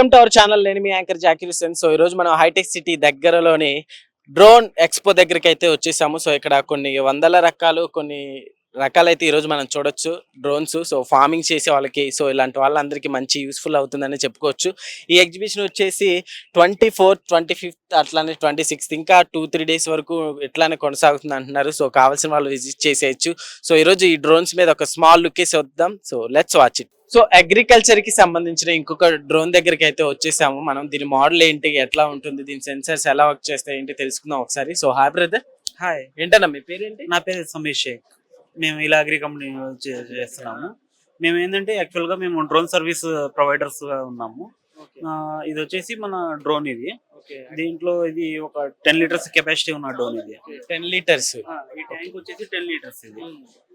Welcome to our channel. నేను మీ anchor Zakir Hussain so ఈరోజు మనం హైటెక్ సిటీ దగ్గరలోని డ్రోన్ ఎక్స్పో దగ్గరికి అయితే వచ్చేసాము. సో ఇక్కడ కొన్ని వందల రకాలు కొన్ని రకాలైతే ఈరోజు మనం చూడొచ్చు. డ్రోన్స్ సో ఫార్మింగ్ చేసే వాళ్ళకి సో ఇలాంటి వాళ్ళందరికీ మంచి యూస్ఫుల్ అవుతుందని చెప్పుకోవచ్చు. ఈ ఎగ్జిబిషన్ వచ్చేసి ట్వంటీ ఫోర్త్ ట్వంటీ ఫిఫ్త్ అట్లానే ట్వంటీ సిక్స్త్ ఇంకా టూ త్రీ డేస్ వరకు ఇట్లానే కొనసాగుతుంది అంటున్నారు. సో కావాల్సిన వాళ్ళు విజిట్ చేసేయచ్చు. సో ఈరోజు ఈ డ్రోన్స్ మీద ఒక స్మాల్ లుక్ వేసి వద్దాం. So let's watch it. So అగ్రికల్చర్కి సంబంధించిన ఇంకొక డ్రోన్ దగ్గరికి అయితే వచ్చేసాము. మనం దీని మోడల్ ఏంటి ఎట్లా ఉంటుంది దీని సెన్సర్స్ ఎలా వర్క్ చేస్తాయి ఏంటి తెలుసుకుందాం ఒకసారి. So hi brother. హాయ్. ఏంటన్నా మీ పేరేంటి? నా పేరు సమీర్ షేక్. మేము ఇలా అగ్రి కంపెనీ చే- చేస్తున్నాము. మేము ఏంటంటే యాక్చువల్గా మేము డ్రోన్ సర్వీస్ ప్రొవైడర్స్గా ఉన్నాము. ఇది వచ్చేసి మన డ్రోన్ ఇది. దీంట్లో ఇది ఒక టెన్ లీటర్స్ కెపాసిటీ ఉన్న డ్రోన్ ఇది. Ten litres. ఆ, ఈ ట్యాంక్ వచ్చేసి టెన్ లీటర్స్ ఇది.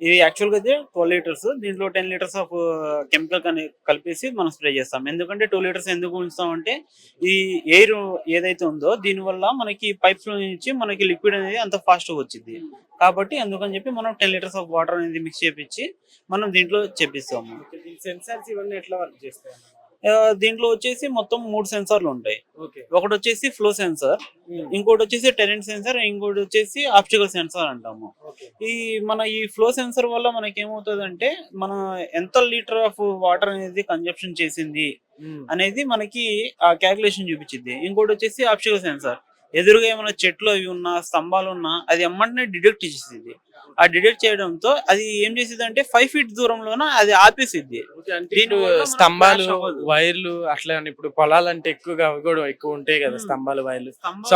ఇది యాక్చువల్గా అయితే ట్వెల్వ్ లీటర్స్. దీంట్లో టెన్ లీటర్స్ ఆఫ్ కెమికల్ కలిపేసి మనం స్ప్రే చేస్తాం. ఎందుకంటే టూ లీటర్స్ ఎందుకు ఉంచుతాం అంటే ఈ ఎయిర్ ఏదైతే ఉందో దీని వల్ల మనకి పైప్స్ నుంచి మనకి లిక్విడ్ అనేది అంత ఫాస్ట్గా వచ్చింది కాబట్టి అందుకని చెప్పి మనం టెన్ లీటర్స్ ఆఫ్ వాటర్ అనేది మిక్స్ చేపించి మనం దీంట్లో చేపిస్తాము. సెన్సార్స్ ఇవన్నీ ఎట్లా వర్క్ చేస్తాయి? దీంట్లో వచ్చేసి మొత్తం మూడు సెన్సార్లు ఉంటాయి. ఒకటి వచ్చేసి ఫ్లో సెన్సార్ ఇంకోటి వచ్చేసి టెరెంట్ సెన్సార్ ఇంకోటి వచ్చేసి ఆప్టికల్ సెన్సార్ అంటాము. ఈ మన ఈ ఫ్లో సెన్సర్ వల్ల మనకి ఏమవుతుంది అంటే మన ఎంత లీటర్ ఆఫ్ వాటర్ అనేది కన్జప్షన్ చేసింది అనేది మనకి ఆ క్యాలిక్యులేషన్ చూపించింది ఇంకోటి వచ్చేసి ఆప్టికల్ సెన్సార్. ఎదురుగా ఏమైనా చెట్లు అవి ఉన్నా స్తంభాలు ఉన్నా అది ఎమ్మంటనే డిటెక్ట్ చేసేది. ఆ డిటెక్ట్ చేయడంతో అది ఏం చేసేది అంటే ఫైవ్ ఫీట్ దూరంలోన అది ఆపేసిద్ది దీని స్తంభాలు. వైర్లు అట్లా అని ఇప్పుడు పొలాలు అంటే ఎక్కువగా అవి కూడా ఎక్కువ ఉంటాయి కదా. స్తంభాలు వైర్లు సో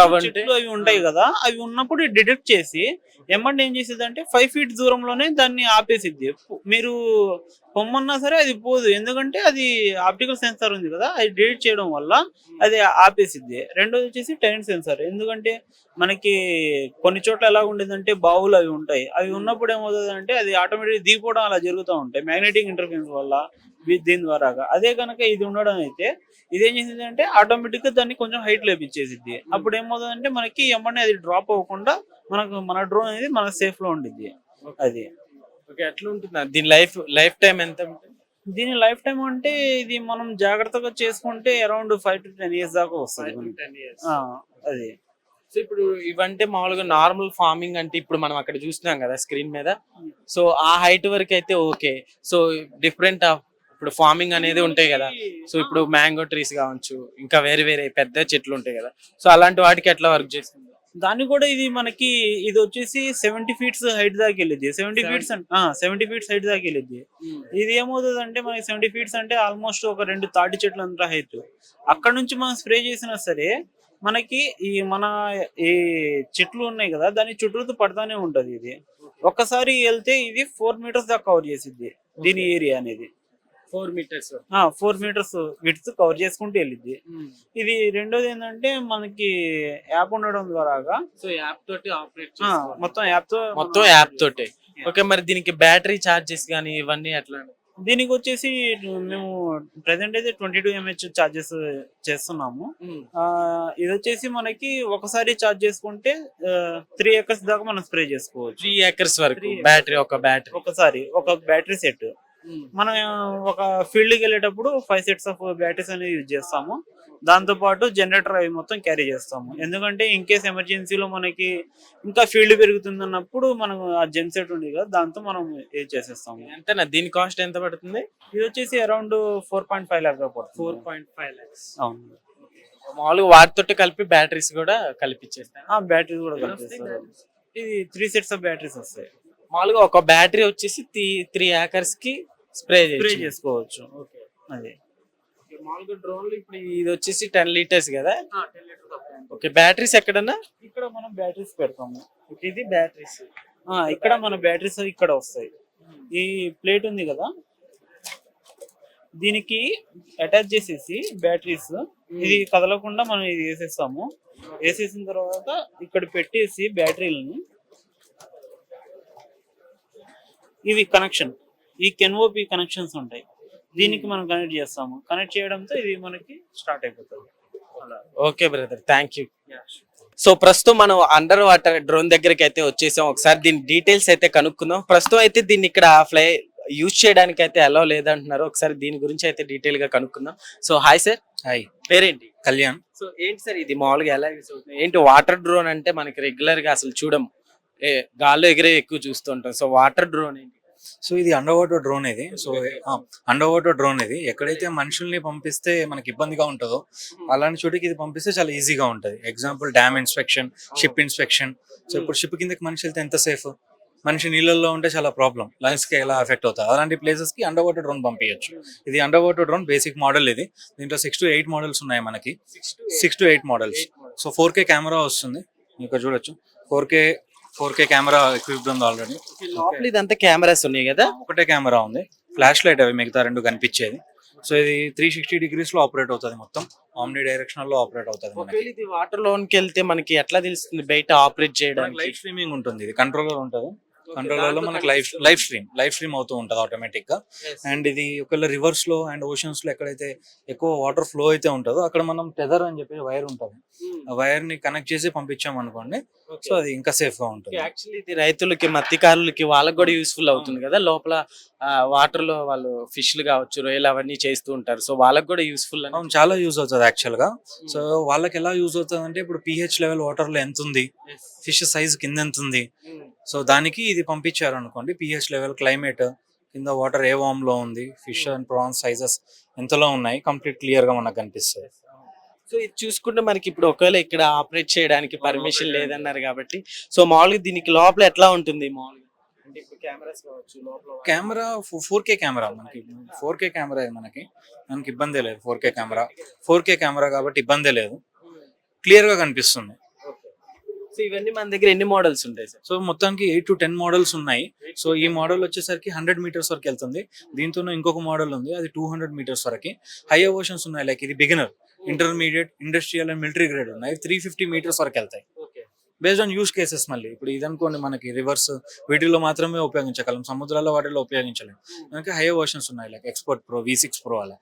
అవి ఉంటాయి కదా అవి ఉన్నప్పుడు డిటెక్ట్ చేసి ఎమ్మంటే ఏం చేసేది అంటే ఫైవ్ ఫీట్ దూరంలోనే దాన్ని ఆపేసిద్ది మీరు పొమ్మన్నా సరే అది పోదు. ఎందుకంటే అది ఆప్టికల్ సెన్సార్ ఉంది కదా అది డిటెక్ట్ చేయడం వల్ల అది ఆపేసిద్ది. రెండోది వచ్చేసి టెరెంట్ సెన్సార్ ఎందుకంటే మనకి కొన్ని చోట్ల ఎలా ఉండేదంటే బావులు అవి ఉంటాయి. అవి ఉన్నప్పుడు ఏమవుతుంది అంటే అది ఆటోమేటిక్ దిగిపోవడం అలా జరుగుతూ ఉంటాయి. మ్యాగ్నెటిక్ ఇంటర్ఫరెన్స్ వల్ల దీని ద్వారా అదే కనుక ఇది ఉండడం అయితే ఇదేం చేసింది అంటే ఆటోమేటిక్గా దాన్ని కొంచెం హైట్ లేపించేసిద్ది అప్పుడు ఏమవుతుందంటే మనకి ఎమ్మనే అది డ్రాప్ అవ్వకుండా మనకు మన డ్రోన్ అనేది మన సేఫ్లో ఉండిద్ది. అది. ఓకే ఎట్లా ఉంటుంది దీని లైఫ్ లైఫ్ టైం ఎంత ఉంటుంది? దీని లైఫ్ టైం అంటే ఇది మనం జాగ్రత్తగా చేసుకుంటే around five to ten years దాకా వస్తుంది అది. సో ఇప్పుడు ఇవంటే మామూలుగా నార్మల్ ఫార్మింగ్ అంటే ఇప్పుడు మనం అక్కడ చూస్తున్నాం కదా స్క్రీన్ మీద. సో ఆ హైట్ వరకు అయితే ఓకే. సో డిఫరెంట్ ఇప్పుడు ఫార్మింగ్ అనేది ఉంటాయి కదా. సో ఇప్పుడు మ్యాంగో ట్రీస్ కావచ్చు ఇంకా వేరే వేరే పెద్ద చెట్లు ఉంటాయి కదా. సో అలాంటి వాటికి ఎట్లా వర్క్ చేస్తుంది? దాన్ని కూడా ఇది మనకి ఇది వచ్చేసి సెవెంటీ ఫీట్స్ హైట్ దాకా వెళ్ళిద్ది. Seventy feets seventy feets height దాకా వెళ్ళిద్ది. ఇది ఏమవుతుంది అంటే మనకి సెవెంటీ ఫీట్స్ అంటే ఆల్మోస్ట్ ఒక రెండు తాటి చెట్లు అంత హైట్ అక్కడ నుంచి మనం స్ప్రే చేసినా సరే మనకి ఈ మన ఈ చెట్లు ఉన్నాయి కదా దాని చుట్టూతో పడతానే ఉంటది ఇది. ఒక్కసారి వెళ్తే ఇది ఫోర్ మీటర్స్ దాకా కవర్ చేసిద్ది దీని ఏరియా అనేది. Four metres. Four metres width cover చేసుకుంటూ వెళ్ళిద్ది. ఇది రెండోది ఏంటంటే మనకి యాప్ ఉండడం ద్వారా సో యాప్ తోటి ఆపరేట్ మొత్తం యాప్తో మొత్తం యాప్ తోటే. ఓకే మరి దీనికి బ్యాటరీ చార్జెస్ కానీ ఇవన్నీ ఎట్లా? దీనికి వచ్చేసి మేము ప్రెసెంట్ అయితే ట్వంటీ టూ ఎంహెచ్ చార్జెస్ చేస్తున్నాము. ఆ, ఇది వచ్చేసి మనకి ఒకసారి చార్జ్ చేసుకుంటే త్రీ ఎకర్స్ దాకా మనం స్ప్రే చేసుకోవచ్చు. త్రీ ఏకర్స్ వరకు. బ్యాటరీ ఒక బ్యాటరీ. ఒకసారి ఒక బ్యాటరీ సెట్ మనం ఒక ఫీల్డ్కి వెళ్ళేటప్పుడు ఫైవ్ సెట్స్ ఆఫ్ బ్యాటరీస్ అనేది యూజ్ చేస్తాము. దాంతో పాటు జనరేటర్ అవి మొత్తం క్యారీ చేస్తాము. ఎందుకంటే ఇన్ కేస్ ఎమర్జెన్సీలో మనకి ఇంకా ఫీల్డ్ పెరుగుతుంది అన్నప్పుడు మనం ఆ జెన్ సెట్ ఉంది కదా దాంతో మనం యూజ్ చేసేస్తాము. ఎంతనా దీని కాస్ట్ ఎంత పడుతుంది? ఇది వచ్చేసి around four point five lakh పడుతుంది. ఫోర్ పాయింట్ ఫైవ్ లాక్స్ అవును. మామూలుగా వాటితోటి కలిపి బ్యాటరీస్ కూడా కలిపిచ్చేస్తాను ఆ బ్యాటరీ కూడా వస్తాయి ఇది త్రీ సెట్స్ ఆఫ్ బ్యాటరీస్ వస్తాయి. మామూలుగా ఒక బ్యాటరీ వచ్చేసి త్రీ ఏకర్స్కి స్ప్రే స్ప్రే చేసుకోవచ్చు. ఓకే. అది. మామూలుగా డ్రోన్లు ఇప్పుడు ఇది వచ్చేసి టెన్ లీటర్స్ కదా? ఓకే బ్యాటరీస్ ఎక్కడన్నా? ఇక్కడ మనం బ్యాటరీస్ పెడతాము. ఇది బ్యాటరీస్. ఆ, ఇక్కడ మన బ్యాటరీస్ ఇక్కడ వస్తాయి. ఈ ప్లేట్ ఉంది కదా? దీనికి అటాచ్ చేసేసి బ్యాటరీస్. ఇది కదలకుండా మనం ఇది వేసేస్తాము. వేసేసిన తర్వాత ఇక్కడ పెట్టేసి బ్యాటరీలని ఇవి కనెక్షన్. ఈ కెన్ఓపి కనెక్షన్స్ ఉంటాయి. దీనికి మనం కనెక్ట్ చేస్తాము. కనెక్ట్ చేయడంతో ఇది మనకి స్టార్ట్ అయిపోతుంది. అలా. Okay brother thank you. So ప్రస్తుతం మనం అండర్ వాటర్ డ్రోన్ దగ్గరికి అయితే వచ్చేసాం. ఒకసారి దీని డీటెయిల్స్ అయితే కనుక్కుందాం. ప్రస్తుతం అయితే దీన్ని ఇక్కడ ఫ్లై యూజ్ చేయడానికి అయితే అలౌ లేదంటున్నారు. ఒకసారి దీని గురించి అయితే డీటెయిల్గా కనుక్కుందాం. సో హాయ్ సార్ హాయ్ పేరేంటి? కళ్యాణ్. సో ఏంటి సార్ ఇది మామూలుగా ఎలా యూస్ అవుతుంది? ఏంటి వాటర్ డ్రోన్ అంటే మనకి రెగ్యులర్గా అసలు చూడం. ఏ గాల్లో ఎగిరే ఎక్కువ చూస్తుంటాం. సో వాటర్ డ్రోన్ ఏంటి? సో ఇది అండర్ వాటర్ డ్రోన్ ఇది. సో అండర్ వాటర్ డ్రోన్ ఇది. ఎక్కడైతే మనుషుల్ని పంపిస్తే మనకి ఇబ్బందిగా ఉంటుందో అలాంటి చోటికి ఇది పంపిస్తే చాలా ఈజీగా ఉంటుంది. Example dam inspection ship inspection so ఇప్పుడు షిప్ కిందకి మనిషి వెళ్తే ఎంత సేఫ్ మనిషి నీళ్ళల్లో ఉంటే చాలా ప్రాబ్లం లంగ్స్కి ఎలా ఎఫెక్ట్ అవుతుంది అలాంటి ప్లేసెస్కి అండర్ వాటర్ డ్రోన్ పంపించచ్చు ఇది under water drone basic model ఇది. దీంట్లో సిక్స్ టు ఎయిట్ మోడల్స్ ఉన్నాయి మనకి. Six to eight models so four K camera వస్తుంది. ఇక్కడ చూడొచ్చు. Four K four K camera equipped ఉంది ఆల్రెడీ లోపల ఇదంతా కెమెరాస్ ఉన్నాయి కదా? ఒకటే కెమెరా ఉంది. ఫ్లాష్ లైట్ అవి మిగతా రెండు కనిపించేది సో ఇది త్రీ సిక్స్టీ డిగ్రీస్లో ఆపరేట్ అవుతుంది మొత్తం. ఆమ్ని డైరెక్షనల్లో ఆపరేట్ అవుతుంది ఇది వాటర్ లోనికి వెళ్తే మనకి ఎట్లా తెలుస్తుంది బయట ఆపరేట్ చేయడానికి? లైవ్ స్ట్రీమింగ్ ఉంటుంది. ఇది కంట్రోలర్ ఉంటుంది. కంట్రోలర్లో మనకి live live stream live stream అవుతూ ఉంటుంది ఆటోమేటిక్గా. అండ్ ఇది ఒకవేళ రివర్స్లో అండ్ ఓషన్స్లో ఎక్కడైతే ఎక్కువ వాటర్ ఫ్లో అయితే ఉంటుందో అక్కడ మనం టెదర్ అని చెప్పి వైర్ ఉంటుంది. ఆ వైర్ని కనెక్ట్ చేసి పంపించాం అనుకోండి సో అది ఇంకా సేఫ్గా ఉంటుంది. యాక్చువల్లీ ఇది రైతులకి మత్స్యకారులకి వాళ్ళకి కూడా యూస్ఫుల్ అవుతుంది కదా. లోపల వాటర్లో వాళ్ళు ఫిష్లు కావచ్చు రొయ్యలు అవన్నీ చేస్తూ ఉంటారు. సో వాళ్ళకి కూడా యూస్ఫుల్ అని అవును, చాలా యూజ్ అవుతుంది యాక్చువల్గా. సో వాళ్ళకి ఎలా యూజ్ అవుతుంది అంటే ఇప్పుడు పిహెచ్ లెవెల్ వాటర్లో ఎంత ఉంది? ఫిష్ సైజ్ కింద ఎంత ఉంది? సో దానికి ఇది పంపించారు అనుకోండి పిహెచ్ లెవెల్ క్లైమేట్ కింద వాటర్ ఏ వామ్లో ఉంది ఫిష్ అండ్ ప్రాన్స్ సైజెస్ ఎంతలో ఉన్నాయి కంప్లీట్ క్లియర్గా మనకు కనిపిస్తుంది సో ఇది చూసుకుంటే మనకి ఇప్పుడు ఒకవేళ ఇక్కడ ఆపరేట్ చేయడానికి పర్మిషన్ లేదన్నారు కాబట్టి సో మామూలుగా దీనికి లోపల ఎట్లా ఉంటుంది మామూలుగా? కెమెరా ఫోర్ కే కెమెరా మనకి ఫోర్ కే కెమెరా మనకి మనకి ఇబ్బంది లేదు four K camera. Four K camera కాబట్టి ఇబ్బంది లేదు. క్లియర్గా కనిపిస్తుంది. సో ఇవన్నీ మన దగ్గర ఎన్ని మోడల్స్ ఉంటాయి సార్? సో మొత్తానికి ఎయిట్ టు టెన్ మోడల్స్ ఉన్నాయి. సో ఈ మోడల్ వచ్చేసరికి హండ్రెడ్ మీటర్స్ వరకు వెళ్తుంది. దీంతో ఇంకొక మోడల్ ఉంది. అది టూ హండ్రెడ్ మీటర్స్ వరకు. హైయర్ వర్షన్స్ ఉన్నాయి. లైక్ ఇది beginner intermediate industrial and military grade ఉన్నాయి. త్రీ ఫిఫ్టీ మీటర్స్ వరకు వెళ్తాయి. బేస్డ్ ఆన్ యూస్ కేసెస్ మళ్ళీ. ఇప్పుడు ఇది అనుకోండి మనకి రివర్స్ వీటిలో మాత్రమే ఉపయోగించగలం. సముద్రాల్లో వాటిలో ఉపయోగించలేం. మనకి హైయర్ వర్షన్స్ ఉన్నాయి. Like export pro V six pro అలా.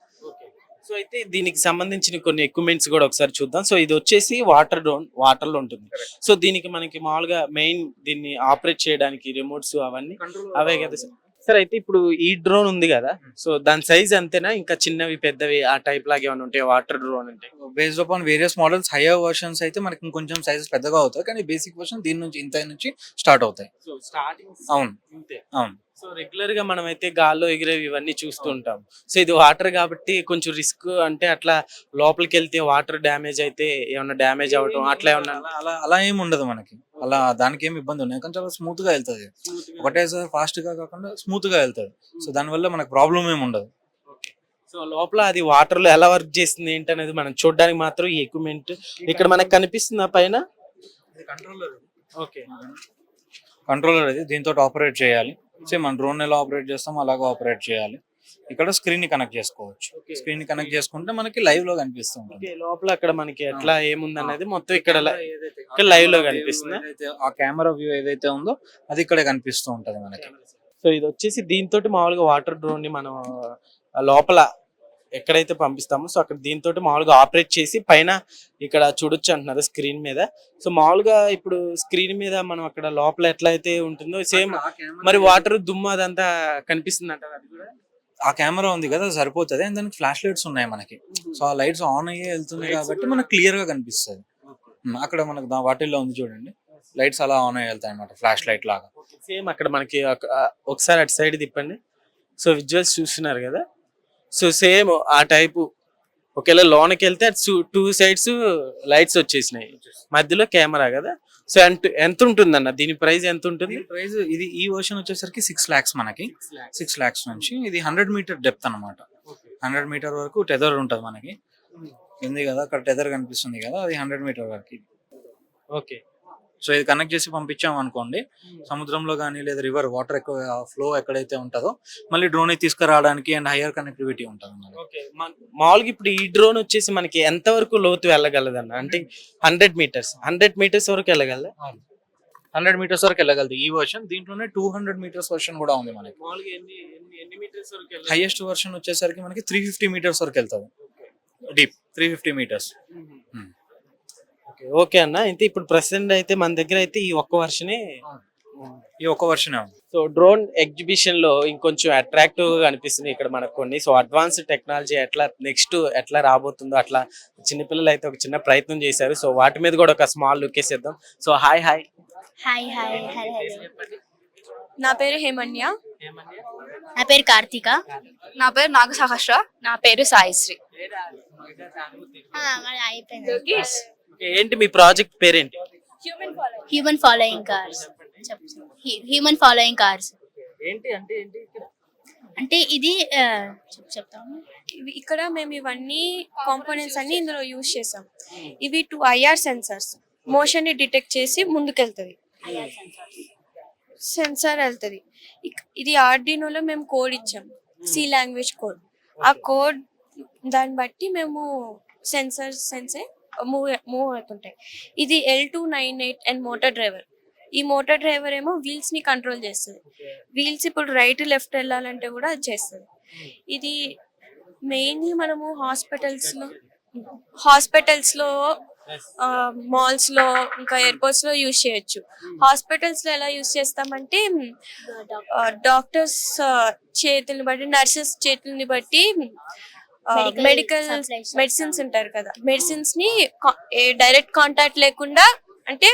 సో అయితే దీనికి సంబంధించిన కొన్ని ఎక్విప్మెంట్స్ కూడా ఒకసారి చూద్దాం. సో ఇది వచ్చేసి వాటర్ డ్రోన్ వాటర్లో ఉంటుంది. సో దీనికి మనకి మామూలుగా మెయిన్ దీన్ని ఆపరేట్ చేయడానికి రిమోట్స్ అవన్నీ అవే కదా సార్ సార్ అయితే ఇప్పుడు ఈ డ్రోన్ ఉంది కదా? సో దాని సైజ్ అంతేనా? ఇంకా చిన్నవి పెద్దవి ఆ టైప్ లాగా ఏమైనా ఉంటాయి వాటర్ డ్రోన్ అంటే? Based upon various models higher versions అయితే మనకి ఇంకొంచెం సైజెస్ పెద్దగా అవుతాయి. కానీ బేసిక్ వర్షన్ దీని నుంచి ఇంత నుంచి స్టార్ట్ అవుతాయి. సో స్టార్టింగ్ అవును. అవును. సో రెగ్యులర్గా మనం అయితే గాల్లో ఎగిరేవి ఇవన్నీ చూస్తూ ఉంటాం సో ఇది వాటర్ కాబట్టి కొంచెం రిస్క్ అంటే అట్లా లోపలికి వెళ్తే వాటర్ డ్యామేజ్ అయితే ఏమన్నా డ్యామేజ్ అవటం అట్లా ఏమన్నా అలా అలా ఏమి ఉండదు మనకి. అలా దానికి ఏమి ఇబ్బంది ఉండదు. కానీ చాలా స్మూత్గా వెళ్తుంది ఒకటేసారి ఫాస్ట్గా కాకుండా స్మూత్గా వెళ్తుంది. సో దానివల్ల మనకు ప్రాబ్లం ఏమి ఉండదు. సో లోపల అది వాటర్లో ఎలా వర్క్ చేస్తుంది ఏంటనేది మనం చూడడానికి మాత్రం ఈ ఎక్విప్మెంట్ ఇక్కడ మనకు కనిపిస్తుంది ఆ పైన కంట్రోలర్ ఓకే కంట్రోలర్ ఇది. దీంతో ఆపరేట్ చేయాలి. సేమ్ మన డ్రోన్ ఎలా ఆపరేట్ చేస్తాం అలాగే ఆపరేట్ చేయాలి. ఇక్కడ స్క్రీన్ని కనెక్ట్ చేసుకోవచ్చు. స్క్రీన్ని కనెక్ట్ చేసుకుంటే మనకి లైవ్లో కనిపిస్తూ ఉంటుంది. ఓకే లోపల అక్కడ మనకి ఎట్లా ఏముంది అనేది మొత్తం ఇక్కడ ల- ఏదైతే- ఇక్కడ live లో కనిపిస్తుందా? ఆ కెమెరా వ్యూ ఏదైతే ఉందో అది ఇక్కడే కనిపిస్తూ ఉంటది మనకి. సో ఇది వచ్చేసి దీంతో మామూలుగా వాటర్ డ్రోన్ని మనం లోపల ఎక్కడైతే పంపిస్తామో సో అక్కడ దీంతో మామూలుగా ఆపరేట్ చేసి పైన ఇక్కడ చూడొచ్చు అంటున్నారు స్క్రీన్ మీద. సో మామూలుగా ఇప్పుడు స్క్రీన్ మీద మనం అక్కడ లోపల ఎట్లా అయితే ఉంటుందో సేమ్ మరి వాటర్ దుమ్ము అదంతా కనిపిస్తుంది అంటారు అది కూడా? ఆ కెమెరా ఉంది కదా సరిపోతుంది. అండ్ దానికి ఫ్లాష్ లైట్స్ ఉన్నాయి మనకి. సో ఆ లైట్స్ ఆన్ అయ్యే వెళ్తుంది కాబట్టి మనకు క్లియర్గా కనిపిస్తుంది. అక్కడ మనకు వాటిల్లో ఉంది చూడండి. లైట్స్ అలా ఆన్ అయ్యి వెళ్తాయి అనమాట ఫ్లాష్ లైట్ లాగా. సేమ్ అక్కడ మనకి ఒకసారి అటు సైడ్ తిప్పండి. సో విజువల్స్ చూస్తున్నారు కదా. సో సేమ్ ఆ టైపు. ఒకవేళ లోనకి వెళ్తే టూ సైడ్స్ లైట్స్ వచ్చేసినాయి. మధ్యలో కెమెరా కదా. సో ఎంత ఎంత ఉంటుందన్న దీని ప్రైస్ ఎంత ఉంటుంది ప్రైస్ ఇది ఈ వర్షన్ వచ్చేసరికి సిక్స్ లాక్స్ మనకి. సిక్స్ లాక్స్ నుంచి ఇది హండ్రెడ్ మీటర్ డెప్త్ అన్నమాట. హండ్రెడ్ మీటర్ వరకు టెదర్ ఉంటుంది మనకి. ఉంది కదా అక్కడ టెదర్ కనిపిస్తుంది కదా అది హండ్రెడ్ మీటర్ వరకు. ఓకే. సో ఇది కనెక్ట్ చేసి పంపించాం అనుకోండి. సముద్రంలో కానీ లేదా రివర్ వాటర్ ఎక్కువ ఫ్లో ఎక్కడైతే ఉంటుందో మళ్ళీ డ్రోన్ తీసుకురావడానికి అండ్ హైయర్ కనెక్టివిటీ ఉంటుంది మామూలుగా ఇప్పుడు ఈ డ్రోన్ వచ్చేసి మనకి ఎంత వరకు లోతు వెళ్ళగలదన్న? అంటే హండ్రెడ్ మీటర్స్ హండ్రెడ్ మీటర్స్ వరకు వెళ్ళగలదా? హండ్రెడ్ మీటర్స్ వరకు వెళ్ళగలదు ఈ వర్షన్ దీంట్లోనే టూ హండ్రెడ్ మీటర్స్ వర్షన్ కూడా ఉంది మనకి. హైయెస్ట్ వర్షన్ వచ్చేసరికి మనకి త్రీ ఫిఫ్టీ మీటర్స్ వరకు వెళ్తుంది. Deep three fifty metres okay okay అన్న. అయితే ఇప్పుడు ప్రెసెంట్ అయితే మన దగ్గర అయితే ఈ ఒక్క వర్షనే ఈ ఒక్క వర్షనే సో డ్రోన్ ఎగ్జిబిషన్లో ఇంకొంచెం అట్రాక్టివ్గా కనిపిస్తుంది ఇక్కడ మనకు కొన్ని. సో అడ్వాన్స్ టెక్నాలజీ ఎట్లా నెక్స్ట్ ఎట్లా రాబోతుందో అట్లా చిన్నపిల్లలు అయితే ఒక చిన్న ప్రయత్నం చేశారు. సో వాటి మీద కూడా ఒక స్మాల్ లుక్ వేసేద్దాం. So hi hi hi hi hello నా పేరు హేమన్య. నా పేరు కార్తీక. నా పేరు నాగ సహస్ర. నా పేరు సాయిశ్రీ. అయిపోయింది. ఏంటి మీ ప్రాజెక్ట్ పేరేంటి? Human following cars human following cars ఏంటి అంటే ఏంటి? ఇక్కడ అంటే ఇది చెప్తాము ఇవి ఇక్కడ మేము ఇవన్నీ కాంపోనెంట్స్ అన్ని ఇందులో యూజ్ చేసాం. ఇవి టూ ఐఆర్ సెన్సర్స్ మోషన్ని డిటెక్ట్ చేసి ముందుకెళ్తది. సెన్సార్ వెళ్తది. ఇది ఆర్డినోలో మేము కోడ్ ఇచ్చాం. సి లాంగ్వేజ్ కోడ్ ఆ కోడ్ దాన్ని బట్టి మేము సెన్సర్స్ సెన్సే మూవ్ మూవ్ అవుతుంటాయి. ఇది L two nine eight and motor driver ఈ మోటార్ డ్రైవర్ ఏమో వీల్స్ని కంట్రోల్ చేస్తుంది. వీల్స్ ఇప్పుడు రైట్ లెఫ్ట్ వెళ్ళాలంటే కూడా అది చేస్తుంది. ఇది మెయిన్లీ మనము హాస్పిటల్స్లో హాస్పిటల్స్లో మాల్స్లో ఇంకా ఎయిర్పోర్ట్స్లో యూజ్ చేయొచ్చు. హాస్పిటల్స్లో ఎలా యూజ్ చేస్తామంటే డాక్టర్స్ చేతుల్ని బట్టి నర్సెస్ చేతుల్ని బట్టి మెడికల్ మెడిసిన్స్ ఉంటారు కదా. మెడిసిన్స్ని డైరెక్ట్ కాంటాక్ట్ లేకుండా అంటే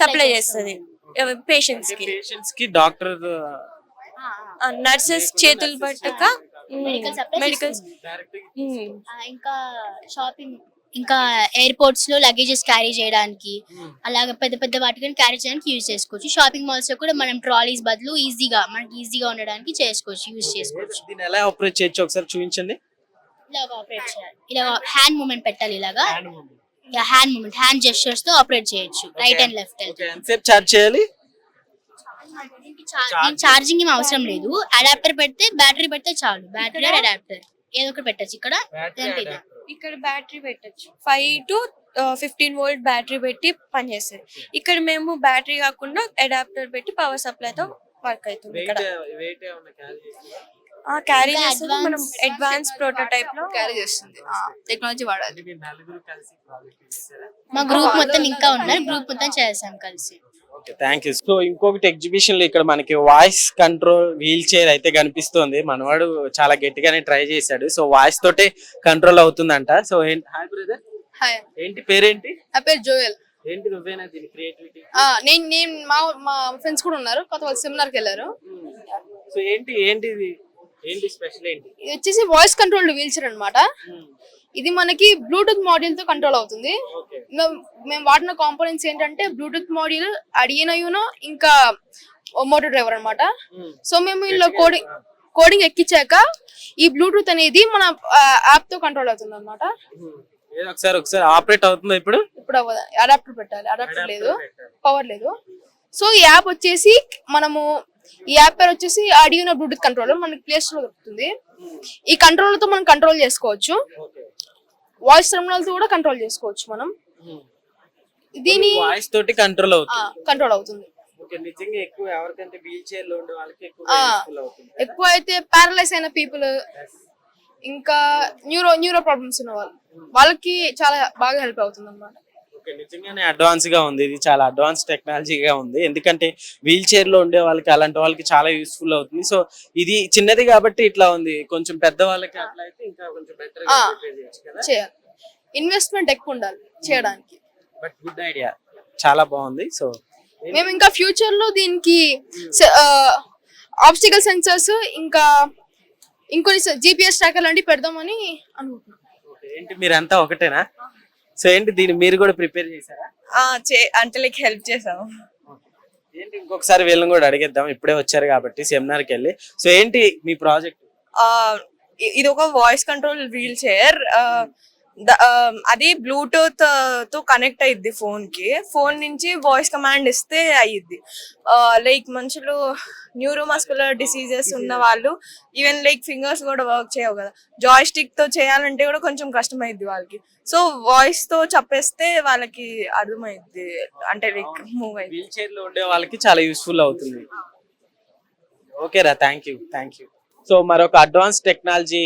సప్లై చేస్తుంది. పేషెంట్స్కి. పేషెంట్స్కి డాక్టర్ నర్సెస్ చేతులు పట్టక మెడికల్ ఇంకా షాపింగ్ ఇంకా ఎయిర్పోర్ట్స్లో లగేజెస్ క్యారీ చేయడానికి అలాగే పెద్ద పెద్ద వాటికి క్యారీ చేయడానికి యూజ్ చేసుకోవచ్చు. షాపింగ్ మాల్స్లో కూడా మనం ట్రాలీస్ బదులు ఈజీగా మనకి ఈజీగా ఉండడానికి చేసుకోవచ్చు యూజ్ చేసుకోవచ్చు. దీన్ని ఎలా ఆపరేట్ చేయొచ్చు? ఒకసారి చూపించండి. ఇలాగ ఆపరేట్ చేయాలి. ఇలా హ్యాండ్ మూమెంట్ పెట్టాలి ఇలాగా. హ్యాండ్ మూమెంట్ హ్యాండ్ జెస్చర్స్తో ఆపరేట్ చేయొచ్చు. రైట్ అండ్ లెఫ్ట్ ఎంతసేపు చార్జ్ చేయాలి? ఛార్జింగ్ ఏం అవసరం లేదు. అడాప్టర్ పెడితే బ్యాటరీ పెడితే చాలు. బ్యాటరీ అడాప్టర్ ఏదో ఒకటి పెట్టచ్చు ఇక్కడ. ఇక్కడ బ్యాటరీ పెట్టచ్చు. Five to fifteen volt battery పెట్టి పనిచేస్తుంది ఇక్కడ మేము బ్యాటరీ కాకుండా అడాప్టర్ పెట్టి పవర్ సప్లై తో వర్క్ అవుతుంది ఇక్కడ. క్యారీ చేస్తుంది మనం అడ్వాన్స్ ప్రోటోటైప్లో క్యారీ చేస్తుంది. టెక్నాలజీ వాడాలి. నలుగురు కలిసి ప్రాజెక్ట్ చేశారా మా గ్రూప్ మొత్తం ఇంకా ఉన్నారు. గ్రూప్ మొత్తం చేసాం కలిసి. ఓకే థ్యాంక్ యూ సో ఇంకొకటి ఎగ్జిబిషన్లో ఇక్కడ మనకి వాయిస్ కంట్రోల్ వీల్ చైర్ అయితే కనిపిస్తుంది. మనవాడు చాలా గట్టిగానే ట్రై చేశాడు. సో వాయిస్ తోటే కంట్రోల్ అవుతుందంట. సో హాయ్ బ్రదర్ హాయ్ ఏంటి పేరేంటి? నా పేరు జోయల్. ఏంటి నువ్వేనా దీని క్రియేటివిటీ ఆ, నేను నేను మా మా ఫ్రెండ్స్ కూడా ఉన్నారు. కొత్త వాళ్ళు సెమినార్కి వెళ్ళారు. సో ఏంటి ఏంటి ఇది ఏంటి స్పెషల్ ఏంటి? ఇది వచ్చేసి వాయిస్ కంట్రోల్డ్ వీల్చర్ అన్నమాట. ఇది మనకి బ్లూటూత్ మాడ్యూల్తో కంట్రోల్ అవుతుంది. మేము- వాడిన కాంపోనెంట్స్ ఏంటంటే బ్లూటూత్ మాడ్యూల్ అడిగిన యూనో ఇంకా మోటార్ డ్రైవర్ అన్నమాట. సో మేము ఇందులో కోడింగ్ కోడింగ్ ఎక్కించాక ఈ బ్లూటూత్ అనేది మన యాప్తో కంట్రోల్ అవుతుంది అనమాట ఏదో ఒకసారి ఒకసారి ఆపరేట్ అవుతుందా ఇప్పుడు? ఇప్పుడు అడాప్టర్ పెట్టాలి. అడాప్టర్ లేదు. పవర్ లేదు. సో ఈ యాప్ వచ్చేసి మనము ఈ యాప్ పేరు వచ్చేసి ఆడియోనో బ్లూటూత్ కంట్రోలర్. మనకి ప్లే స్టోర్ దొరుకుతుంది. ఈ కంట్రోలర్తో మనం కంట్రోల్ చేసుకోవచ్చు. వాయిస్ టెర్మినల్తో కూడా కంట్రోల్ చేసుకోవచ్చు మనం. దీని వాయిస్ తోటి కంట్రోల్ అవుతుంది. కంట్రోల్ అవుతుంది. ఓకే నిజంగా ఎక్కువ అయితే పారలైజ్ అయిన పీపుల్ ఇంకా న్యూరో న్యూరో ప్రాబ్లమ్స్ ఉన్న వాళ్ళు. వాళ్ళకి చాలా బాగా హెల్ప్ అవుతుంది అనమాట ఓకే నిజంగానే అడ్వాన్స్గా ఉంది. ఇది చాలా అడ్వాన్స్ టెక్నాలజీగా ఉంది. ఎందుకంటే వీల్ చైర్లో ఉండే వాళ్ళకి అలాంటి వాళ్ళకి చాలా యూస్ఫుల్ అవుతుంది. సో ఇది చిన్నది కాబట్టి ఇట్లా ఉంది. కొంచెం పెద్ద వాళ్ళకి అట్లా అయితే ఇంకా కొంచెం బెటర్గా ఆ. prepare చేయొచ్చు కదా? చేయాలి ఇన్వెస్ట్మెంట్ ఎక్కువ ఉండాలి చేయడానికి. బట్ గుడ్ ఐడియా చాలా బాగుంది. సో మేము ఇంకా ఫ్యూచర్లో దీనికి ఆబ్స్టికల్ సెన్సర్స్ ఇంకా ఇంకొన్ని జిపిఎస్ ట్రాకర్ లాంటివి పెడదామని అనుకుంటున్నాం. ఏంటి మీరంతా ఒకటేనా? సో ఏంటి దీన్ని మీరు కూడా ప్రిపేర్ చేశారా? ఆ, చే అంటే లైక్ హెల్ప్ చేసాము ఏంటి ఇంకొకసారి వీళ్ళని కూడా అడిగేద్దాం. ఇప్పుడే వచ్చారు కాబట్టి సెమినార్కి వెళ్ళి. సో ఏంటి మీ ప్రాజెక్ట్? ఆ, ఇ- ఇది ఒక వాయిస్ కంట్రోల్ వీల్ చైర్. అది బ్లూటూత్తో కనెక్ట్ అయ్యిద్ది ఫోన్కి. ఫోన్ నుంచి వాయిస్ కమాండ్ ఇస్తే అయ్యిద్ది లైక్ మనుషులు న్యూరోమస్కులర్ డిసీజెస్ ఉన్న వాళ్ళు ఈవెన్ లైక్ ఫింగర్స్ కూడా వర్క్ చేయవు కదా. జాయ్ స్టిక్తో చేయాలంటే కూడా కొంచెం కష్టమైద్ది వాళ్ళకి. సో వాయిస్తో చెప్పేస్తే వాళ్ళకి అర్థమైద్ది. అంటే లైక్ మూవ్ అయింది వీల్ చైర్లో ఉండే వాళ్ళకి చాలా యూస్ఫుల్ అవుతుంది. ఓకే రా thank you thank you so మరొక అడ్వాన్స్ టెక్నాలజీ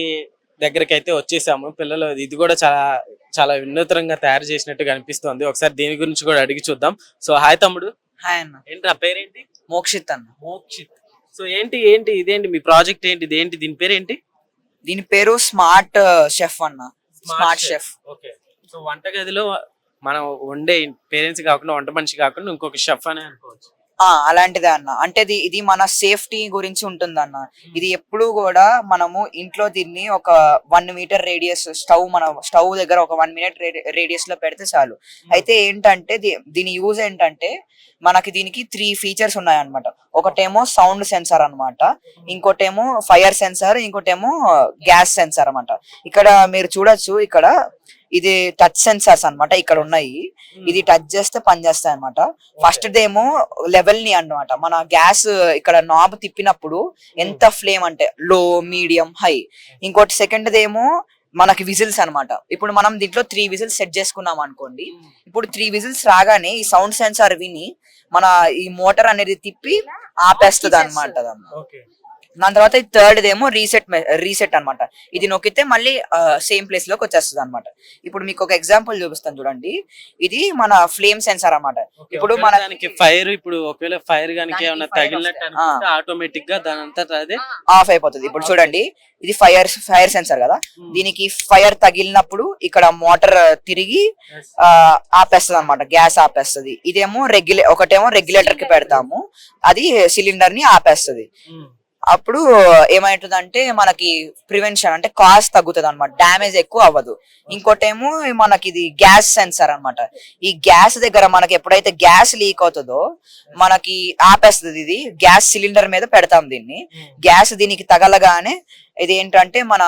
దగ్గరికి అయితే వచ్చేసాము. పిల్లలు ఇది కూడా చాలా చాలా వినూత్నంగా తయారు చేసినట్టు కనిపిస్తుంది ఒకసారి దీని గురించి కూడా అడిగి చూద్దాం. సో హాయ్ తమ్ముడు. హాయ్ అన్న. ఏంటి నా పేరేంటి? మోక్షిత్ అన్న. మోక్షిత్. సో ఏంటి ఏంటి ఇదేంటి మీ ప్రాజెక్ట్ ఏంటి ఇదేంటి దీని పేరు ఏంటి దీని పేరు స్మార్ట్ షెఫ్ అన్న. Smart chef. ఓకే. సో వంటగదిలో మనం వండే పేరెంట్స్ కాకుండా వంట మనిషి కాకుండా ఇంకొక షెఫ్ అనే అనుకోవచ్చు. ఆ అలాంటిదే అన్న. అంటే ఇది ఇది మన సేఫ్టీ గురించి ఉంటుంది అన్న ఇది ఎప్పుడు కూడా మనము ఇంట్లో దీన్ని ఒక వన్ మీటర్ రేడియస్ స్టవ్ మన స్టవ్ దగ్గర ఒక వన్ మినిట్ రేడియస్లో పెడితే చాలు. అయితే ఏంటంటే దీ- దీని యూజ్ ఏంటంటే మనకి దీనికి త్రీ ఫీచర్స్ ఉన్నాయన్నమాట. ఒకటేమో సౌండ్ సెన్సార్ అన్నమాట. ఇంకోటేమో ఫైర్ సెన్సార్ ఇంకోటేమో గ్యాస్ సెన్సార్ అన్నమాట. ఇక్కడ మీరు చూడొచ్చు ఇక్కడ ఇది టచ్ సెన్సార్స్ అన్నమాట ఇక్కడ ఉన్నాయి. ఇది టచ్ చేస్తే పని చేస్తాయి అనమాట ఫస్ట్ దేమో లెవెల్ని అన్నమాట. మన గ్యాస్ ఇక్కడ నాబ్ తిప్పినప్పుడు ఎంత ఫ్లేమ్ అంటే లో మీడియం హై ఇంకోటి సెకండ్ దేమో మనకి విజిల్స్ అన్నమాట. ఇప్పుడు మనం దీంట్లో త్రీ విజిల్స్ సెట్ చేసుకున్నాం అనుకోండి. ఇప్పుడు త్రీ విజిల్స్ రాగానే ఈ సౌండ్ సెన్సార్ విని మన ఈ మోటార్ అనేది తిప్పి ఆపేస్తుంది అనమాట ఓకే దాని తర్వాత ఈ థర్డ్ ఏమో రీసెట్ రీసెట్ అన్నమాట. ఇది నొక్కితే మళ్ళీ సేమ్ ప్లేస్లోకి వచ్చేస్తుంది అనమాట ఇప్పుడు మీకు ఒక ఎగ్జాంపుల్ చూపిస్తాను చూడండి. ఇది మన ఫ్లేమ్ సెన్సార్ అన్నమాట. ఇప్పుడు మన ఫైర్ ఇప్పుడు ఒకవేళ ఫైర్ ఏమైనా తగిలినట్టు ఆటోమేటిక్గా అదే ఆఫ్ అయిపోతుంది. ఇప్పుడు చూడండి. ఇది ఫైర్ ఫైర్ సెన్సార్ కదా. దీనికి ఫైర్ తగిలినప్పుడు ఇక్కడ మోటార్ తిరిగి ఆ, ఆపేస్తుంది అనమాట గ్యాస్ ఆపేస్తుంది. ఇదేమో రెగ్యులే ఒకటేమో రెగ్యులేటర్కి పెడతాము. అది సిలిండర్ని ఆపేస్తుంది. అప్పుడు ఏమైతుందంటే మనకి ప్రివెన్షన్ అంటే కాస్ట్ తగ్గుతుంది అనమాట డ్యామేజ్ ఎక్కువ అవ్వదు. ఇంకోటేమో మనకి ఇది గ్యాస్ సెన్సార్ అన్నమాట. ఈ గ్యాస్ దగ్గర మనకి ఎప్పుడైతే గ్యాస్ లీక్ అవుతుందో మనకి ఆపేస్తుంది ఇది. గ్యాస్ సిలిండర్ మీద పెడతాం దీన్ని. గ్యాస్ దీనికి తగలగానే ఇది ఏంటంటే మన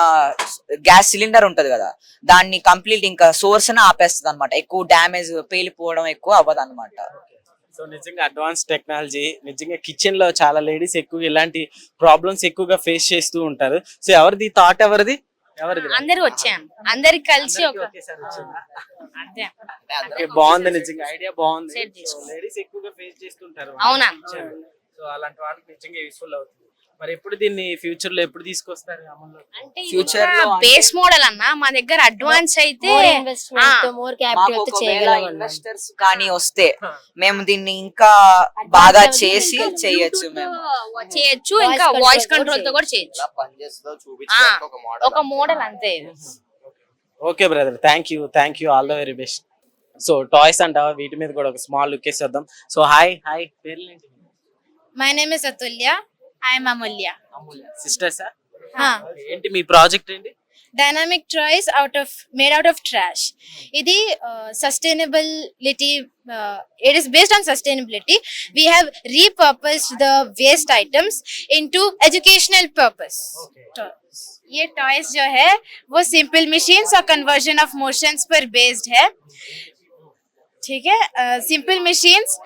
గ్యాస్ సిలిండర్ ఉంటది కదా దాన్ని కంప్లీట్ ఇంకా సోర్స్ ఆపేస్తుంది అనమాట ఎక్కువ డ్యామేజ్ పేలిపోవడం ఎక్కువ అవ్వదు అనమాట సో నిజంగా అడ్వాన్స్ టెక్నాలజీ నిజంగా కిచెన్లో చాలా లేడీస్ ఎక్కువ ఇలాంటి ప్రాబ్లమ్స్ ఎక్కువగా ఫేస్ చేస్తూ ఉంటారు. సో ఎవరిది థాట్ ఎవరిది? ఎవరిది? అందరూ వచ్చాం. అందరికి కలిసి ఒక Okay, బాగుంది నిజంగా. ఐడియా బాగుంది. చేసుకో. లేడీస్ ఎక్కువగా ఫేస్ చేస్తుంటారు. అవునా? సో అలాంటి వాళ్ళకి నిజంగా యూస్ఫుల్ అవుతుంది. మరి ఎప్పుడు దీన్ని ఫ్యూచర్లో ఎప్పుడు తీసుకొస్తారు అమల్లో? అంటే అంటే- బేస్ మోడల్ అన్న మా దగ్గర అడ్వాన్స్ అయితే మోర్ క్యాపిటల్ చేయగలం ఇన్వెస్టర్స్ కానీ వస్తే మేము దీన్ని ఇంకా బాగా చేసి చేయొచ్చు మేము. చేయొచ్చు ఇంకా వాయిస్ కంట్రోల్తో కూడా చేయొచ్చు. ఒక మోడల్ ఒక మోడల్ అంతే. Okay brother thank you thank you all the very best so toys అంటావా వీటి మీద కూడా ఒక స్మాల్ లుక్ వేసేద్దాం. సో హాయ్ హాయ్ పేర్లు ఏంటి? My name is Atulya I'm Amulya sister sir Huh. ఏంటి మీ ప్రాజెక్ట్ ఏంటి dynamic toys out of made out of trash ఇది uh, sustainability uh, it is based on sustainability we have repurposed the waste items into educational purpose toys. ये toys जो है वो simple machines और conversion of motions पर based है ठीक है सिंपल मशीन्स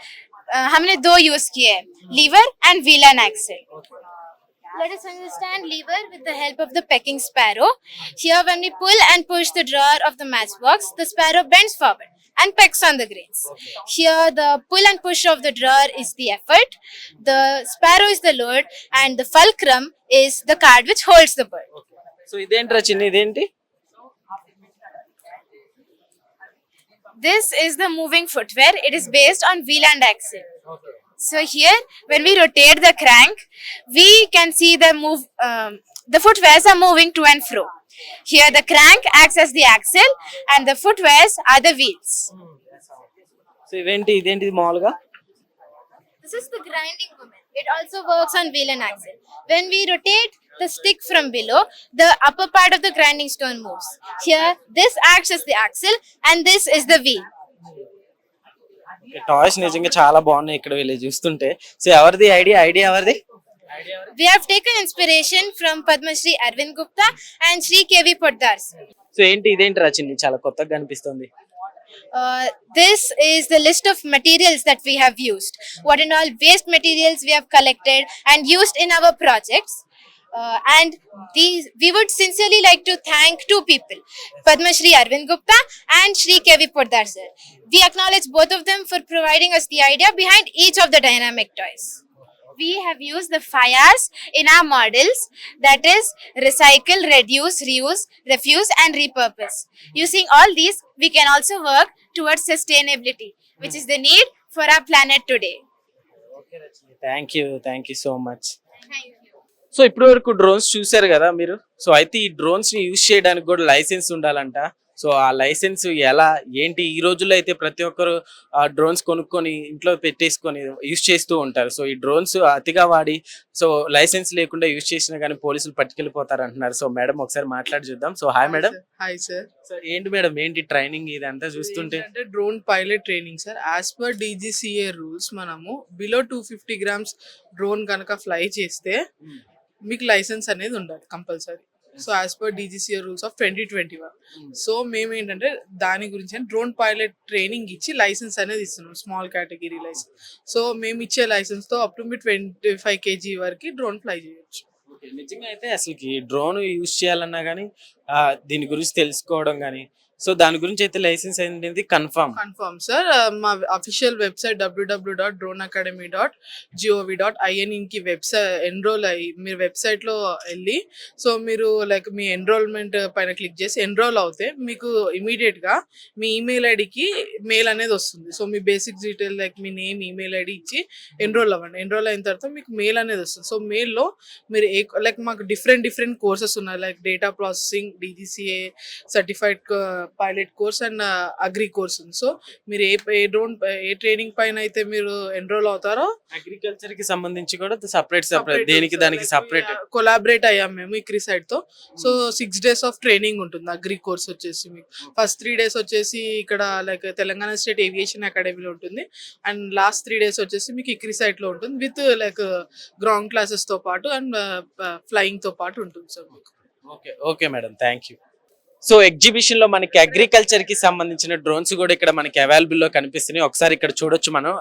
हमने दो यूज किए हैं lever and wheel and axle Let us understand lever with the help of the pecking sparrow. Here, when we pull and push the drawer of the matchbox, the sparrow bends forward and pecks on the grains. Here, the pull and push of the drawer is the effort, the sparrow is the load, and the fulcrum is the card which holds the bird. So ఇదేంటి చిన్న ఇదేంటి This is the moving footwear. It is based on wheel and axle. So here, when we rotate the crank, we can see the move. Um, the footwears are moving to and fro. Here, the crank acts as the axle, and the footwears are the wheels. So ఇవేంటి ఇదేంటి ఇది మామూలుగా This is the grinding woman. It also works on wheel and axle. When we rotate the stick from below, the upper part of the grinding stone moves. Here, this acts as the axle, and this is the wheel. Toys నిజంగా చాలా బాగున్నాయి ఇక్కడ వీళ్ళు చూస్తుంటే so ఎవరిది idea idea ఎవరిది We have taken inspiration from Padma Shri Arvind Gupta and Shri KV Poddar. So ఏంటి ఇదేంటి రచింది చాలా కొత్తగా కనిపిస్తుంది Uh, this is the list of materials that we have used. What and all waste materials we have collected and used in our projects. Uh, and these we would sincerely like to thank two people, Padma Shri Arvind Gupta and Shri Kevi Poddar sir. We acknowledge both of them for providing us the idea behind each of the dynamic toys. We have used the fires in our models that is recycle, reduce, reuse, refuse and repurpose. Using all these, we can also work towards sustainability, which is the need for our planet today. Thank you. Thank you so much. Thank you. So ఇప్పటి వరకు drones చూశారు కదా మీరు? So అయితే ఈ డ్రోన్స్ని use చేయడానికి కూడా licence ఉండాలంట. సో ఆ లైసెన్స్ ఎలా ఏంటి? ఈ రోజుల్లో అయితే ప్రతి ఒక్కరు ఆ డ్రోన్స్ కొనుక్కొని ఇంట్లో పెట్టేసుకొని యూజ్ చేస్తూ ఉంటారు. సో ఈ డ్రోన్స్ అతిగా వాడి సో లైసెన్స్ లేకుండా యూజ్ చేసినా కానీ పోలీసులు పట్టుకెళ్ళిపోతారు అంటున్నారు సో మేడం ఒకసారి మాట్లాడి చూద్దాం. So hi madam. Hi sir so ఏంటి మేడం? ఏంటి ట్రైనింగ్ ఇదంతా చూస్తుంటే? అంటే drone pilot training sir as per DGCA rules మనము below two fifty grams drone కనుక ఫ్లై చేస్తే Hmm. మీకు లైసెన్స్ అనేది ఉండాలి compulsory. So as per DGCA rules of twenty twenty one so మేము ఏంటంటే దాని గురించి డ్రోన్ పైలట్ ట్రైనింగ్ ఇచ్చి లైసెన్స్ అనేది ఇస్తున్నాం స్మాల్ కేటగిరీ లైసెన్స్ సో మేము ఇచ్చే లైసెన్స్తో up to me twenty five KG వరకు డ్రోన్ ఫ్లై చేయొచ్చు. నిజంగా అయితే అసలుకి డ్రోన్ యూజ్ చేయాలన్నా కానీ దీని గురించి తెలుసుకోవడం కానీ సో దాని గురించి అయితే లైసెన్స్ అనేది కన్ఫర్మ్ కన్ఫర్మ్ సార్. మా official website WW dot drone academy dot GOV dot ఐఎన్కి website enrol అయ్యి మీరు వెబ్సైట్లో వెళ్ళి సో మీరు లైక్ మీ ఎన్రోల్మెంట్ పైన క్లిక్ చేసి ఎన్రోల్ అవుతే మీకు ఇమీడియట్గా మీ ఈమెయిల్ ఐడికి మెయిల్ అనేది వస్తుంది. సో మీ బేసిక్ డీటెయిల్ లైక్ మీ నేమ్ ఈమెయిల్ ఐడి ఇచ్చి ఎన్రోల్ అవ్వండి. ఎన్రోల్ అయిన తర్వాత మీకు మెయిల్ అనేది వస్తుంది. సో మెయిల్లో మీరు ఏ లైక్ మాకు డిఫరెంట్ డిఫరెంట్ కోర్సెస్ ఉన్నాయి. Like data processing DGCA certified pilot course and agri course ఉంది. సో మీరు ఏ ఏ డ్రోన్ ఏ ట్రైనింగ్ పైన అయితే మీరు ఎన్రోల్ అవుతారో అగ్రికల్చర్కి సంబంధించి కూడా సపరేట్ సపరేట్ దేనికి దానికి సపరేట్ కొలాబరేట్ అయ్యాం మేము ఇక్రి సైడ్తో. So six days of training ఉంటుంది అగ్రి కోర్స్ వచ్చేసి మీకు. ఫస్ట్ త్రీ డేస్ వచ్చేసి ఇక్కడ లైక్ తెలంగాణ స్టేట్ ఏవియేషన్ అకాడమీలో ఉంటుంది. అండ్ లాస్ట్ త్రీ డేస్ వచ్చేసి మీకు ఇక్రి సైట్లో ఉంటుంది విత్ లైక్ గ్రౌండ్ క్లాసెస్తో పాటు అండ్ ఫ్లయింగ్తో పాటు ఉంటుంది. సార్ మీకు. Okay okay madam thank you so ఎగ్జిబిషన్లో మనకి అగ్రికల్చర్కి సంబంధించిన డ్రోన్స్ కూడా ఇక్కడ మనకి అవైలబుల్లో కనిపిస్తున్నాయి. ఒకసారి ఇక్కడ చూడొచ్చు మనం.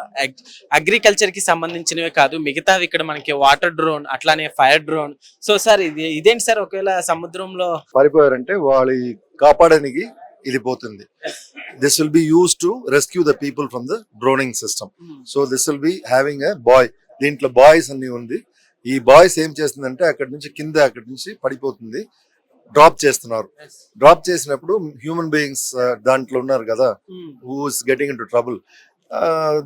అగ్రికల్చర్కి సంబంధించినవే కాదు మిగతావి ఇక్కడ మనకి వాటర్ డ్రోన్ అట్లానే ఫైర్ డ్రోన్. సో సార్ ఇది ఇదేంటి సార్? ఒకవేళ సముద్రంలో పారిపోయారంటే వాళ్ళ కాపాడడానికి ఇది పోతుంది. This will be use to rescue the people from the drowning system so this will be having a buoy దీంట్లో బాయ్స్ అన్ని ఉంది. ఈ బాయ్స్ ఏం చేస్తుందంటే అక్కడి నుంచి కింద అక్కడి నుంచి పడిపోతుంది. డ్రాప్ చేస్తున్నారు. డ్రాప్ చేసినప్పుడు హ్యూమన్ బీయింగ్స్ దాంట్లో ఉన్నారు కదా who is getting into trouble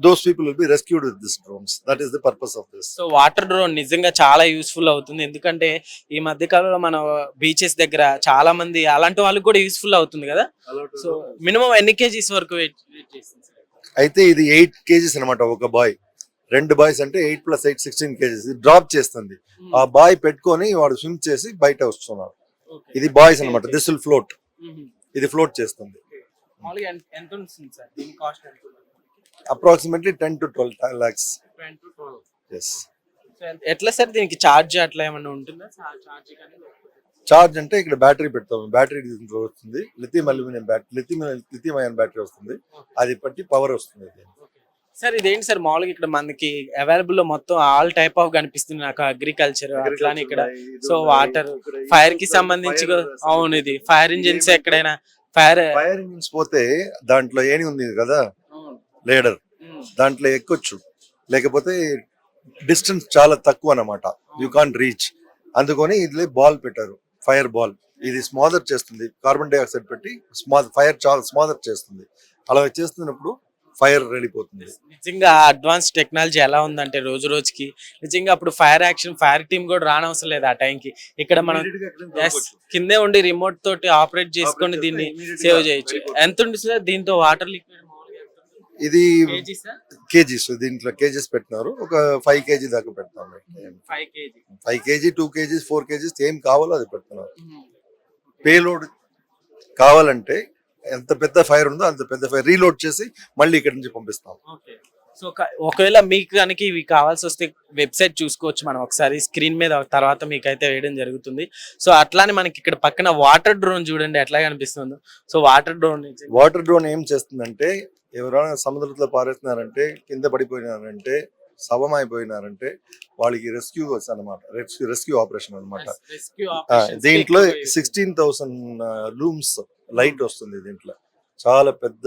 those people will be rescued with this drones that is the purpose of this so water drone నిజంగా చాలా యూస్ఫుల్ అవుతుంది. ఎందుకంటే ఈ మధ్య కాలంలో మన బీచెస్ దగ్గర చాలా మంది అలాంటి వాళ్ళకి కూడా యూస్ఫుల్ అవుతుంది కదా. సో మినిమం ఎన్ని కేజీస్ వరకు అయితే ఇది ఎయిట్ కేజీస్ అన్నమాట ఒక బాయ్ రెండు బాయ్స్ అంటే eight plus eight sixteen KGs. Drop చేస్తుంది. ఆ బాయ్ పెట్టుకొని వాడు స్విమ్ చేసి బయట వస్తున్నారు ఇది బాయ్స్ అన్నమాట. దిస్ విల్ ఫ్లోట్ ఇది ఫ్లోట్ చేస్తుంది? Approximately ten to twelve lakhs 10 to 12. Yes so ఎంత- ఎట్లా సార్ దీనికి ఛార్జ్ అట్లా ఏమన్నా ఉంటుందా? ఛార్జ్ అంటే ఇక్కడ బ్యాటరీ పెడతాము. బ్యాటరీ దీంట్లో వస్తుంది. Lithium aluminium battery lithium lithium ion battery వస్తుంది. అది బట్టి పవర్ వస్తుంది. సార్ ఇదేంటి సార్ మామూలుగా ఇక్కడ మనకి అవైలబుల్లో మొత్తం ఆల్ టైప్ ఆఫ్ కనిపిస్తుంది నాకు అగ్రికల్చర్ అట్లానే ఇక్కడ. సో వాటర్ ఫైర్కి సంబంధించి అవును ఇది. ఫైర్ ఇంజిన్స్ ఎక్కడైనా ఫైర్ ఫైర్ ఇంజిన్స్ పోతే దాంట్లో ఏని ఉంది కదా? లేడర్ దాంట్లో ఎక్కొచ్చు. లేకపోతే డిస్టెన్స్ చాలా తక్కువ అన్నమాట. యూ కాంట్ రీచ్ అందుకని ఇది బాల్ పెట్టారు. ఫైర్ బాల్ ఇది స్మాదర్ చేస్తుంది. కార్బన్ డైఆక్సైడ్ పెట్టి స్మాద్ ఫైర్ చాలా స్మాదర్ చేస్తుంది. అలా చేస్తున్నప్పుడు ఫైర్ వెళ్ళిపోతుంది. నిజంగా అడ్వాన్స్ టెక్నాలజీ ఎలా ఉందంటే రోజు రోజుకి. నిజంగా అప్పుడు ఫైర్ యాక్షన్ ఫైర్ టీమ్ కూడా రానవసరం లేదు ఆ టైంకి. ఇక్కడ మనం కిందే ఉండి రిమోట్ తోటి ఆపరేట్ చేసుకొని దీన్ని సేవ్ చేయొచ్చు. ఎంత ఉంది సార్ దీంతో వాటర్ లిక్విడ్ ఇది కేజీ సార్? కేజీస్ దీంట్లో కేజీస్ పెట్టినారు. ఒక ఫైవ్ కేజీ దాకా పెడతాం five KG. Five KG two KGs four KGs ఏం కావాలో అది పెడుతున్నారు పేలోడ్ కావాలంటే ఎంత పెద్ద ఫైర్ ఉందో అంత పెద్ద ఫైర్ రీలోడ్ చేసి మళ్ళీ ఇక్కడ నుంచి పంపిస్తాం. సో ఒకవేళ మీకు కనుక ఇవి కావాల్సి వస్తే వెబ్సైట్ చూసుకోవచ్చు మనం ఒకసారి స్క్రీన్ మీద తర్వాత మీకు అయితే వేయడం జరుగుతుంది. సో అట్లానే మనకి ఇక్కడ పక్కన వాటర్ డ్రోన్ చూడండి ఎట్లా కనిపిస్తుందో. So water drone water drone ఏం చేస్తుందంటే ఎవరైనా సముద్రంలో పారేస్తున్నారంటే కింద పడిపోయినారంటే శవం అయిపోయినారంటే వాళ్ళకి రెస్క్యూ అనమాట రెస్క్యూ రెస్క్యూ ఆపరేషన్ అనమాట దీంట్లో సిక్స్టీన్ థౌసండ్ లూమ్స్ లైట్ వస్తుంది దీంట్లో. చాలా పెద్ద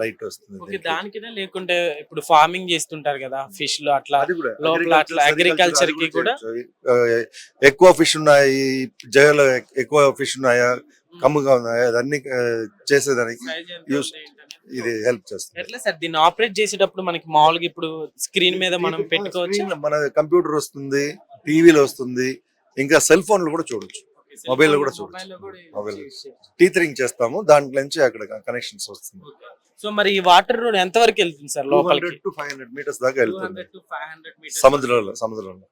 లైట్ వస్తుంది. దానికినే లేకుంటే ఇప్పుడు ఫార్మింగ్ చేస్తుంటారు కదా ఫిష్లో అట్లా లోపల అట్లా agriculture కి కూడా ఎక్కువ ఫిష్ ఉన్నాయి జయలో ఎక్కువ ఫిష్ ఉన్నాయా కమ్ముగా ఉన్నాయి అదన్నీ ఆ, చేసేదానికి యూస్ ఇది హెల్ప్ చేస్తుంది. ఎట్లా సార్ దీన్ని ఆపరేట్ చేసేటప్పుడు మనకి మామూలుగా ఇప్పుడు స్క్రీన్ మీద మనం పెట్టుకోవచ్చు? మన కంప్యూటర్ వస్తుంది టీవీలో వస్తుంది ఇంకా సెల్ ఫోన్లు కూడా చూడొచ్చు. Mobile లో కూడా చూడొచ్చు. Mobile లో. టీథరింగ్ చేస్తాము. దాంట్లో నుంచి అక్కడ కనెక్షన్స్ వస్తుంది సో మరి ఈ వాటర్ రోడ్ ఎంత వరకు వెళ్తుంది సార్ లోపలికి? టు ఫైవ్ హండ్రెడ్ మీటర్స్ దాకా వెళ్తుంది. 200 to 500 meters. సముద్రంలో సముద్రంలో.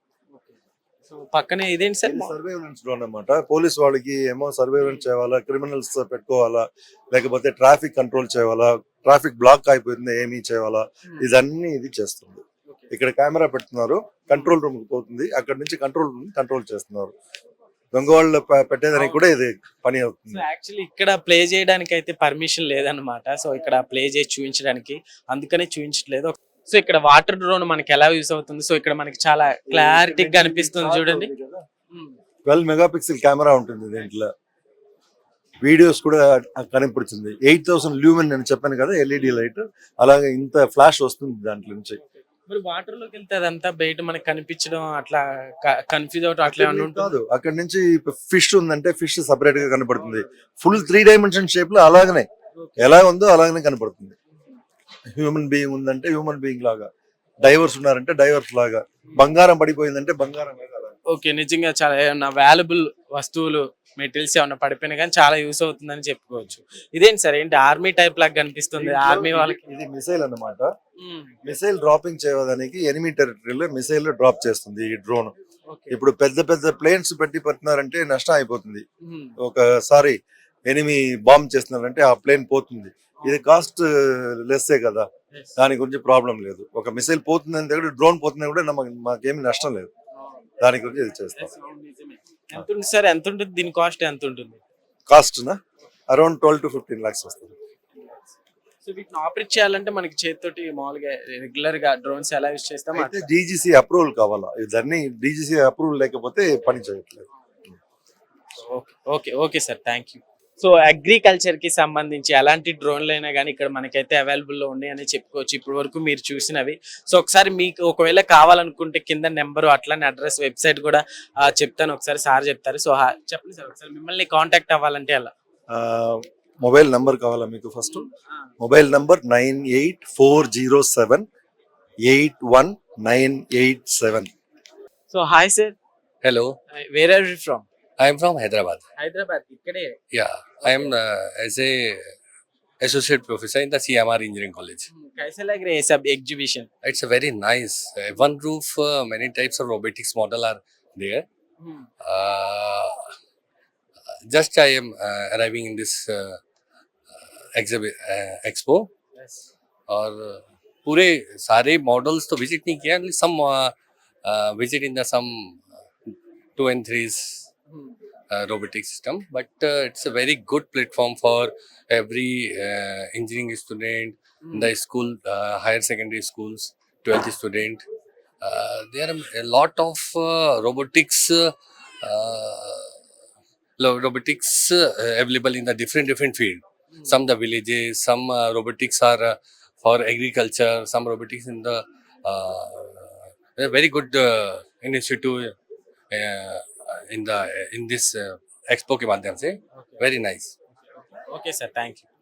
పక్కనే ఇదేంటి సార్? సర్వేలెన్స్ డ్రోన్ అన్నమాట. పోలీస్ వాళ్ళకి ఏమో సర్వేలెన్స్ చేయాలా క్రిమినల్స్ పెట్టుకోవాలా లేకపోతే ట్రాఫిక్ కంట్రోల్ చేయాలా ట్రాఫిక్ బ్లాక్ అయిపోయింది ఏమీ చేయాలా ఇదన్నీ ఇది చేస్తుంది. ఇక్కడ కెమెరా పెడుతున్నారు కంట్రోల్ రూమ్ పోతుంది అక్కడ నుంచి కంట్రోల్ రూమ్ కంట్రోల్ చేస్తున్నారు. దొంగ వాళ్ళు పె- పెట్టేదానికి కూడా ఇది పని సో అవుతుంది యాక్చువల్లీ ఇక్కడ ప్లే చేయడానికి అయితే పర్మిషన్ లేదన్నమాట. సో ఇక్కడ ప్లే చేసి చూపించడానికి అందుకనే చూపించట్లేదు సో ఇక్కడ వాటర్ డ్రోన్ మనకి ఎలా యూస్ అవుతుంది? సో ఇక్కడ మనకి చాలా క్లారిటీగా కనిపిస్తుంది చూడండి. ట్వెల్వ్ మెగా పిక్సెల్ కెమెరా ఉంటుంది దీంట్లో. వీడియోస్ కూడా కనిపించింది. ఎయిట్ థౌసండ్ ల్యూమెన్ నేను చెప్పాను కదా ఎల్ఈడి లైట్ అలాగే ఇంత ఫ్లాష్ వస్తుంది దాంట్లో నుంచి. మరి వాటర్లోకి వెళ్తే అదంతా బయట మనకి కనిపించడం అట్లా కన్ఫ్యూజ్ అవటం అట్లా కాదు. అక్కడ నుంచి ఫిష్ ఉందంటే ఫిష్ సపరేట్గా కనపడుతుంది ఫుల్ త్రీ డైమెన్షన్ షేప్లో అలాగనే. ఎలా ఉందో అలాగనే కనపడుతుంది హ్యూమన్ బీయింగ్ ఉందంటే హ్యూమన్ బీయింగ్ లాగా. డైవర్స్ ఉన్నారంటే డైవర్స్ లాగా. బంగారం పడిపోయిందంటే బంగారం లాగా. ఓకే నిజంగా చాలా వాల్యుబుల్ వస్తువులు మెటీరియల్స్ ఏమన్నా పడిపోయినా కానీ చాలా యూస్ అవుతుందని చెప్పుకోవచ్చు. ఇదేంటి సార్? ఏంటి ఆర్మీ టైప్ లాగా కనిపిస్తుంది. ఆర్మీ వాళ్ళకి ఇది మిసైల్ అన్నమాట. మిసైల్ డ్రాపింగ్ చేయడానికి ఎనిమి టెరిటరీలో మిసైల్ డ్రాప్ చేస్తుంది ఈ డ్రోన్. ఇప్పుడు పెద్ద పెద్ద ప్లేన్స్ పెట్టి పెట్టినారంటే నష్టం అయిపోతుంది. ఒకసారి ఎనిమి బాంబ్ చేస్తున్నారంటే ఆ ప్లేన్ పోతుంది. ఇది కాస్ట్ లెస్సే కదా. దాని గురించి ప్రాబ్లం లేదు. ఒక మిసైల్ పోతుందని దగ్గర డ్రోన్ పోతుందని కూడా మాకేమి నష్టం లేదు. దాని గురించి ఇది చేస్తాం. ఎంత ఉంటుంది సార్ ఎంత ఉంటుంది దీని కాస్ట్ ఎంత ఉంటుంది కాస్ట్ నా around twelve to fifteen lakhs వస్తుంది. సో వీటిని ఆపరేట్ చేయాలంటే మనకి చేతితోటి మామూలుగా రెగ్యులర్గా డ్రోన్స్ ఎలా యూస్ చేస్తాం అయితే డీజీసీ అప్రూవల్ కావాలా? ఇదన్నీ డీజీసీ అప్రూవల్ లేకపోతే పని చేయట్లేదు. Okay okay okay sir. Thank you. So అగ్రికల్చర్కి సంబంధించి ఎలాంటి డ్రోన్లు అయినా కానీ ఇక్కడ మనకైతే అవైలబుల్లో ఉన్నాయని చెప్పుకోవచ్చు. ఇప్పటి వరకు మీరు చూసినవి. సో ఒకసారి మీకు ఒకవేళ కావాలనుకుంటే కింద నెంబర్ అట్లానే అడ్రస్ వెబ్సైట్ కూడా చెప్తాను. ఒకసారి సార్ చెప్తారు. సో చెప్పండి సార్ ఒకసారి. మిమ్మల్ని కాంటాక్ట్ అవ్వాలంటే ఎలా? మొబైల్ నంబర్ కావాలా మీకు first mobile number nine eight four zero seven eight one nine eight seven. So hi sir Hello, where are you from I am from Hyderabad. Hyderabad ఇక్కడే Yeah, I am uh, as a associate professor in the CMR Engineering College. कैसे लग रहे हैं सब exhibition It's a very nice. Uh, one roof, uh, many types of robotics model are there. Uh, just I am uh, arriving in this uh, exhibit uh, expo और पूरे सारे models तो visit नहीं किया some visit in the sum two and threes uh, robotic system but uh, it's a very good platform for every uh, engineering student in the school uh, higher secondary schools 12th student. Uh, there are a lot of uh, robotics uh, uh, robotics uh, available in the different different field. Some the villages some uh, robotics are uh, for agriculture some robotics in the uh, very good uh, initiative uh, in the in this uh, expo ke madhyam se very nice. Okay sir. Thank you.